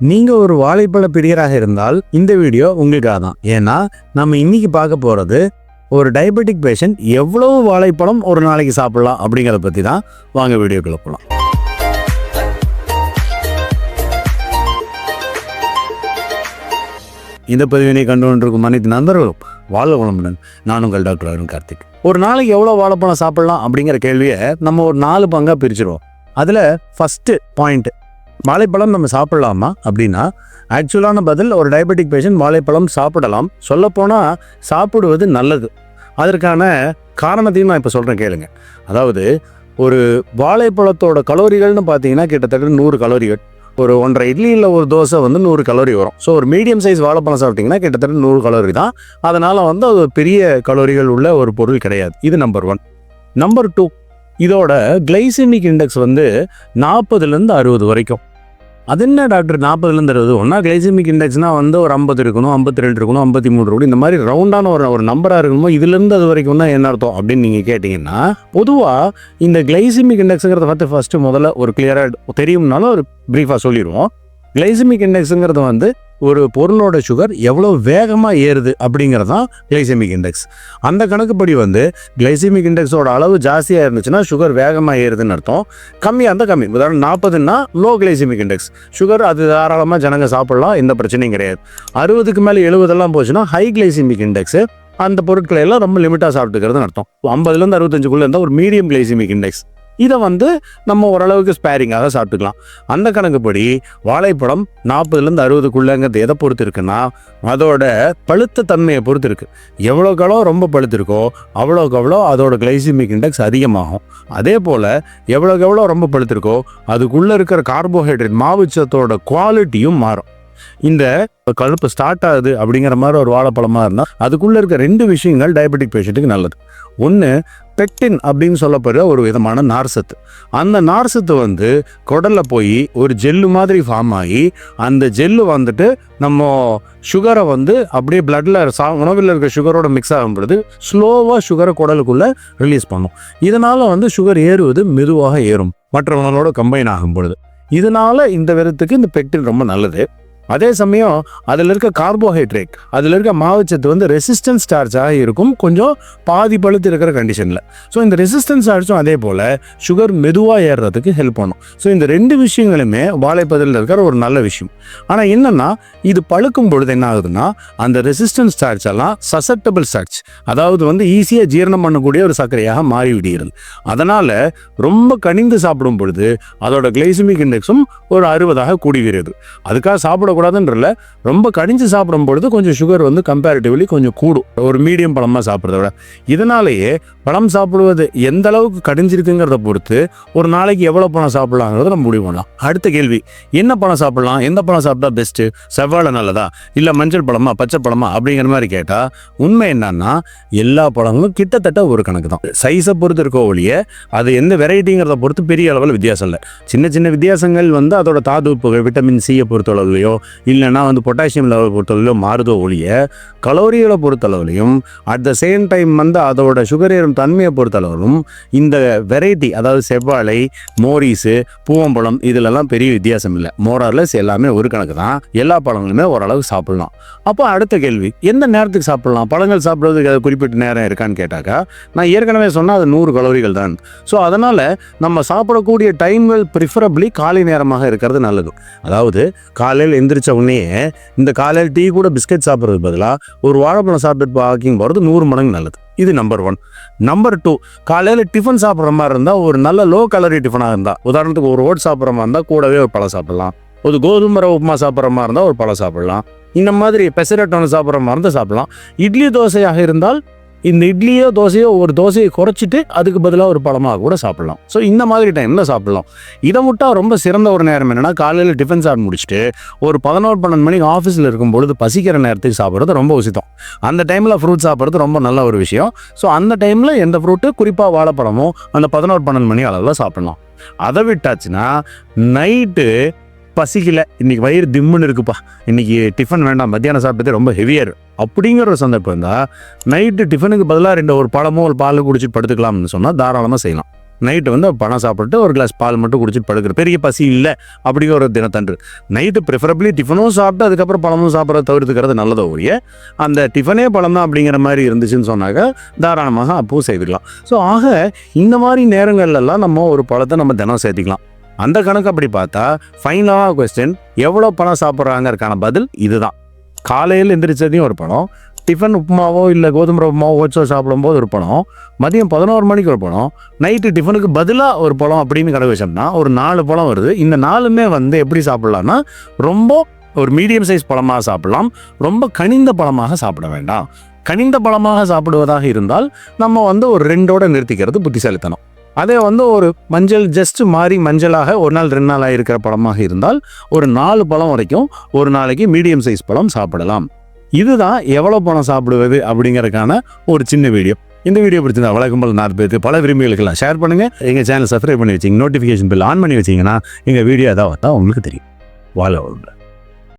நீங்கள் ஒரு வாழைப்பழ பிரியராக இருந்தால் இந்த வீடியோ உங்களுக்காக தான். ஏன்னா நம்ம இன்னைக்கு பார்க்க போகிறது ஒரு டயபெட்டிக் பேஷண்ட் எவ்வளவு வாழைப்பழம் ஒரு நாளைக்கு சாப்பிடலாம் அப்படிங்கிறத பற்றி தான். வாங்க வீடியோக்குள்ள போகலாம் இந்த பதிவினை கண்டு கொண்டிருக்கும் அனைத்து நண்பர்களும் வாழ வளமுடன். நான் உங்கள் டாக்டர் அருண் கார்த்திக். ஒரு நாளைக்கு எவ்வளோ வாழைப்பழம் சாப்பிடலாம் அப்படிங்கிற கேள்வியை நம்ம ஒரு நாலு பங்காக பிரிச்சிருவோம். அதில் ஃபஸ்ட்டு பாயிண்ட் வாழைப்பழம் நம்ம சாப்பிடலாமா அப்படின்னா ஆக்சுவலான பதில் ஒரு டயபெட்டிக் பேஷண்ட் வாழைப்பழம் சாப்பிடலாம். சொல்லப்போனால் சாப்பிடுவது நல்லது. அதற்கான காரணத்தையும் நான் இப்போ சொல்கிறேன் கேளுங்க. அதாவது ஒரு வாழைப்பழத்தோட கலோரிகள்னு பார்த்தீங்கன்னா கிட்டத்தட்ட நூறு கலோரிகள். ஒரு ஒன்றரை இட்லி இல்லை ஒரு தோசை வந்து நூறு கலோரி வரும். ஸோ ஒரு மீடியம் சைஸ் வாழைப்பழம் சாப்பிட்டிங்கன்னா கிட்டத்தட்ட நூறு கலோரி தான். அதனால் வந்து அது பெரிய கலோரிகள் உள்ள ஒரு பொருள் கிடையாது. இது நம்பர் ஒன் நம்பர் டூ இதோட கிளைசிமிக் இண்டெக்ஸ் வந்து நாற்பதுலேருந்து அறுபது வரைக்கும். அது என்ன டாக்டர் நாற்பதுலேருந்து அறுபது. ஒன்றா கிளைசிமிக் இண்டெக்ஸ்னால் வந்து ஒரு ஐம்பது இருக்கணும் ஐம்பத்தி ரெண்டு இருக்கணும் ஐம்பத்தி மூணு இருக்கணும். இந்த மாதிரி ரவுண்டான ஒரு ஒரு நம்பராக இருக்கணுமோ இதுலேருந்து அது வரைக்கும் தான் என்ன அர்த்தம் அப்படின்னு நீங்கள் கேட்டிங்கன்னா பொதுவாக இந்த கிளைசிமிக் இண்டெக்ஸுங்கிறத பார்த்து ஃபஸ்ட்டு முதல்ல ஒரு கிளியராக தெரியும்னாலும் ஒரு ப்ரீஃபாக சொல்லிடுவோம் கிளைசிமிக் இண்டெக்ஸுங்கிறது வந்து ஒரு பொருளோட சுகர் எவ்வளோ வேகமாக ஏறுது அப்படிங்கிறது தான் கிளைசெமிக் இண்டெக்ஸ் அந்த கணக்குப்படி வந்து கிளைசெமிக் இண்டெக்ஸோட அளவு ஜாஸ்தியாக இருந்துச்சுன்னா சுகர் வேகமாக ஏறுதுன்னு அர்த்தம். கம்மியாக இருந்தால் கம்மி. உதாரணம் நாற்பதுன்னா லோ கிளைசெமிக் இண்டெக்ஸ் சுகர் அது தாராளமாக ஜனங்க சாப்பிடலாம் எந்த பிரச்சனையும் கிடையாது. அறுபதுக்கு மேலே எழுபதெல்லாம் போச்சுன்னா ஹை கிளைசெமிக் இண்டெக்ஸு அந்த பொருட்களை எல்லாம் ரொம்ப லிமிட்டாக சாப்பிட்டுக்கிறதுன்னு அர்த்தம். ஐம்பதுலேருந்து அறுபத்தஞ்சுக்குள்ளே இருந்தால் ஒரு மீடியம் கிளைசிமிக் இண்டெக்ஸ் இதை வந்து நம்ம ஓரளவுக்கு ஸ்பேரிங்காக சாப்பிட்டுக்கலாம். அந்த கணக்குப்படி வாழைப்பழம் நாற்பதுலேருந்து அறுபதுக்குள்ளங்கிறது எதை பொறுத்து இருக்குன்னா அதோட பழுத்த தன்மையை பொறுத்து இருக்கு எவ்வளோக்கு எவ்வளோ ரொம்ப பழுத்திருக்கோ அவ்வளோக்கு அவ்வளோ அதோட கிளைசிமிக் இண்டெக்ஸ் அதிகமாகும். அதே போல் எவ்வளோக்கு எவ்வளோ ரொம்ப பழுத்திருக்கோ அதுக்குள்ளே இருக்கிற கார்போஹைட்ரேட் மாவுச்சத்தோட குவாலிட்டியும் மாறும். இந்த கழுப்பு ஸ்டார்ட் ஆகுது அப்படிங்கிற மாதிரி ஒரு வாழைப்பழமாக இருந்தால் அதுக்குள்ளே இருக்க ரெண்டு விஷயங்கள் டயபெட்டிக் பேஷண்ட்டுக்கு நல்லது. ஒன்று பெக்டின் அப்படின்னு சொல்லப்படுற ஒரு விதமான நார்சத்து. அந்த நார்சத்து வந்து குடலில் போய் ஒரு ஜெல்லு மாதிரி ஃபார்ம் ஆகி அந்த ஜெல்லு வந்துட்டு நம்ம சுகரை வந்து அப்படியே பிளட்டில் சா உணவில் இருக்க சுகரோட மிக்ஸ் ஆகும்பொழுது ஸ்லோவாக சுகரை குடலுக்குள்ளே ரிலீஸ் பண்ணும். இதனால் வந்து சுகர் ஏறுவது மெதுவாக ஏறும். மற்ற உணவோட கம்பைன் ஆகும் பொழுது இதனால இந்த விதத்துக்கு இந்த பெக்டின் ரொம்ப நல்லது. அதே சமயம் அதில் இருக்க கார்போஹைட்ரேட் அதில் இருக்க மாவுச்சத்து வந்து ரெசிஸ்டன்ஸ் ஸ்டார்ச்சாக இருக்கும். கொஞ்சம் பாதி பழுத்து இருக்கிற கண்டிஷனில் ஸோ இந்த ரெசிஸ்டன்ஸ் ஸ்டார்ச்சும் அதே போல் சுகர் மெதுவாக ஏறுறதுக்கு ஹெல்ப் பண்ணும். ஸோ இந்த ரெண்டு விஷயங்களுமே வாழைப்பதில் இருக்கிற ஒரு நல்ல விஷயம். ஆனால் என்னென்னா இது பழுக்கும் பொழுது என்ன ஆகுதுன்னா அந்த ரெசிஸ்டன்ஸ் ஸ்டார்ச் எல்லாம் சசப்டபிள் ஸ்டார்ச் அதாவது வந்து ஈஸியாக ஜீரணம் பண்ணக்கூடிய ஒரு சர்க்கரையாக மாறிவிடுகிறது. அதனால் ரொம்ப கனிந்து சாப்பிடும் பொழுது அதோட கிளைசமிக் இண்டெக்ஸும் ஒரு அறுபதாக கூடி அதுக்காக சாப்பிட சாப்பிடக்கூடாதுன்றல ரொம்ப கடிஞ்சு சாப்பிடும் பொழுது கொஞ்சம் சுகர் வந்து கம்பேரிட்டிவ்லி கொஞ்சம் கூடும். ஒரு மீடியம் பழமாக சாப்பிட்றத விட. இதனாலேயே பழம் சாப்பிடுவது எந்த அளவுக்கு கடிஞ்சிருக்குங்கிறத பொறுத்து ஒரு நாளைக்கு எவ்வளோ பழம் சாப்பிடலாங்கிறத நம்ம முடிவு பண்ணலாம். அடுத்த கேள்வி என்ன பழம் சாப்பிடலாம்? எந்த பழம் சாப்பிட்டா பெஸ்ட்டு செவ்வாழை நல்லதா? இல்லை மஞ்சள் பழமா பச்சை பழமா அப்படிங்கிற மாதிரி கேட்டால் உண்மை என்னன்னா எல்லா பழங்களும் கிட்டத்தட்ட ஒரு கணக்கு தான். சைஸை பொறுத்து இருக்கோ ஒழிய அது எந்த வெரைட்டிங்கிறத பொறுத்து பெரிய அளவில் வித்தியாசம் இல்லை. சின்ன சின்ன வித்தியாசங்கள் வந்து அதோட தாது உப்புகள் விட்டமின் சியை பொறுத்தளவுலையோ இல்லைன்னா வந்து பொட்டாசியம் லெவல் பொறுத்தளவுலையோ மாறுதோ ஒழிய கலோரிகளை பொறுத்தளவுலையும் அட் த சேம் டைம் வந்து அதோட சுகர் ஏறும் தன்மையை பொறுத்தளவிலும் இந்த வெரைட்டி அதாவது செவ்வாழை மோரிஸு பூவம்பழம் இதுலலாம் பெரிய வித்தியாசம் இல்லை. மோரார்லெஸ் எல்லாமே ஒரு கணக்கு தான். எல்லா பழங்களுமே ஓரளவு சாப்பிடலாம். அப்போ அடுத்த கேள்வி எந்த நேரத்துக்கு சாப்பிடலாம்? பழங்கள் சாப்பிட்றதுக்கு அது குறிப்பிட்ட நேரம் இருக்கான்னு கேட்டாக்கா நான் ஏற்கனவே சொன்னால் அது நூறு கலோரிகள் தான். ஸோ அதனால் நம்ம சாப்பிடக்கூடிய டைம்கள் ப்ரிஃபரபிளி காலை நேரமாக இருக்கிறது நல்லது. அதாவது காலையில் எந்திரிச்ச உடனே இந்த காலையில் டீ கூட பிஸ்கட் சாப்பிட்றது பதிலாக ஒரு வாழைப்பழம் சாப்பிட்டு வாக்கிங் போகிறது நூறு மடங்கு நல்லது. இது நம்பர் ஒன் நம்பர் டூ காலையில் டிஃபன் சாப்பிட்ற மாதிரி இருந்தால் ஒரு நல்ல லோ கலரி டிஃபனாக இருந்தால் உதாரணத்துக்கு ஒரு ஓட் சாப்பிட்ற மாதிரி இருந்தால் கூடவே ஒரு பழம் சாப்பிடலாம். ஒரு கோதுமை ரவை உப்புமா சாப்பிட்ற மாதிரி இருந்தால் ஒரு பழம் சாப்பிடலாம். இந்த மாதிரி பெசரட்டோன்னு சாப்பிட்ற மாதிரி இருந்தால் சாப்பிடலாம். இட்லி தோசையாக இருந்தால் இந்த இட்லியோ தோசையோ ஒரு தோசையை குறைச்சிட்டு அதுக்கு பதிலாக ஒரு பழமாக கூட சாப்பிடலாம். ஸோ இந்த மாதிரி டைமில் சாப்பிடலாம். இதை விட்டால் ரொம்ப சிறந்த ஒரு நேரம் என்னென்னா காலையில் டிஃபன் சாப்பிட்டு முடிச்சுட்டு ஒரு பதினோரு பன்னெண்டு மணிக்கு ஆஃபீஸில் இருக்கும் பொழுது பசிக்கிற நேரத்துக்கு சாப்பிட்றது ரொம்ப உசிதம் அந்த டைமில் ஃப்ரூட் சாப்பிட்றது ரொம்ப நல்ல ஒரு விஷயம். ஸோ அந்த டைமில் எந்த ஃப்ரூட்டு குறிப்பாக வாழைப்பழமோ அந்த பதினோரு பன்னெண்டு மணி அளவில் சாப்பிடலாம். அதை விட்டாச்சுன்னா நைட்டு பசிக்கல. இன்னைக்கு வயிறு திம்முன்னு இருக்குப்பா. இன்னைக்கு டிஃபன் வேண்டாம். மத்தியானம் சாப்பிட்டதே ரொம்ப ஹெவியாக இருக்கும் அப்படிங்கிற ஒரு சந்தர்ப்பம் இருந்தால் நைட்டு டிஃபனுக்கு பதிலாக ரெண்டு ஒரு பழமோ ஒரு பால் குடிச்சிட்டு படுத்துக்கலாம்னு சொன்னால் தாராளமாக செய்யலாம். நைட்டு வந்து பணம் சாப்பிட்டு ஒரு கிளாஸ் பால் மட்டும் குடிச்சிட்டு படுக்கிற. பெரிய பசி இல்லை அப்படிங்கிற ஒரு தினத்தன்று. நைட்டு ப்ரிஃபரபிளி டிஃபனும் சாப்பிட்டு அதுக்கப்புறம் பழமும் சாப்பிட்ற தவிர்த்துக்கிறது நல்லதோ ஒழிய அந்த டிஃபனே பழம் தான் அப்படிங்கிற மாதிரி இருந்துச்சுன்னு சொன்னாக்க தாராளமாக அப்பவும் செய்துக்கலாம். ஸோ ஆக இந்த மாதிரி நேரங்கள்லாம் நம்ம ஒரு பழத்தை நம்ம தினம் சேர்த்திக்கலாம். அந்த கணக்கு அப்படி பார்த்தா ஃபைனலாக கொஸ்டின் எவ்வளோ பழம் சாப்பிட்றாங்கறக்கான பதில் இதுதான். காலையில் எந்திரிச்சதையும் ஒரு படம் டிஃபன் உப்புமாவோ இல்லை கோதுமை உப்புமாவோ ஓச்சோ சாப்பிடும்போது ஒரு பணம் மதியம் பதினோரு மணிக்கு ஒரு பணம் நைட்டு டிஃபனுக்கு பதிலாக ஒரு பழம் அப்படின்னு கடை வச்சோம்னா ஒரு நாலு பழம் வருது. இந்த நாலுமே வந்து எப்படி சாப்பிட்லான்னா ரொம்ப ஒரு மீடியம் சைஸ் பழமாக சாப்பிடலாம் ரொம்ப கனிந்த பழமாக சாப்பிட வேண்டாம். கனிந்த பழமாக சாப்பிடுவதாக இருந்தால் நம்ம வந்து ஒரு ரெண்டோட நிறுத்திக்கிறது புத்திசாலித்தனம். அதே வந்து ஒரு மஞ்சள் ஜஸ்ட் மாறி மஞ்சளாக ஒரு நாள் ரெண்டு நாளாக இருக்கிற பழமாக இருந்தால் ஒரு நாலு பழம் வரைக்கும் ஒரு நாளைக்கு மீடியம் சைஸ் பழம் சாப்பிடலாம். இதுதான் எவ்வளோ பழம் சாப்பிடுவது அப்படிங்கிறதுக்கான ஒரு சின்ன வீடியோ இந்த வீடியோ பிடிச்சிருந்தா வழக்கம் போல் நாலு பேருக்கு பல விரும்பிகளுக்கெல்லாம் ஷேர் பண்ணுங்கள் எங்கள் சேனல் சப்ஸ்கிரைப் பண்ணி வச்சிங்க நோட்டிஃபிகேஷன் பில் ஆன் பண்ணி வச்சிங்கன்னா எங்கள் வீடியோ ஏதாவது உங்களுக்கு தெரியும். வாழ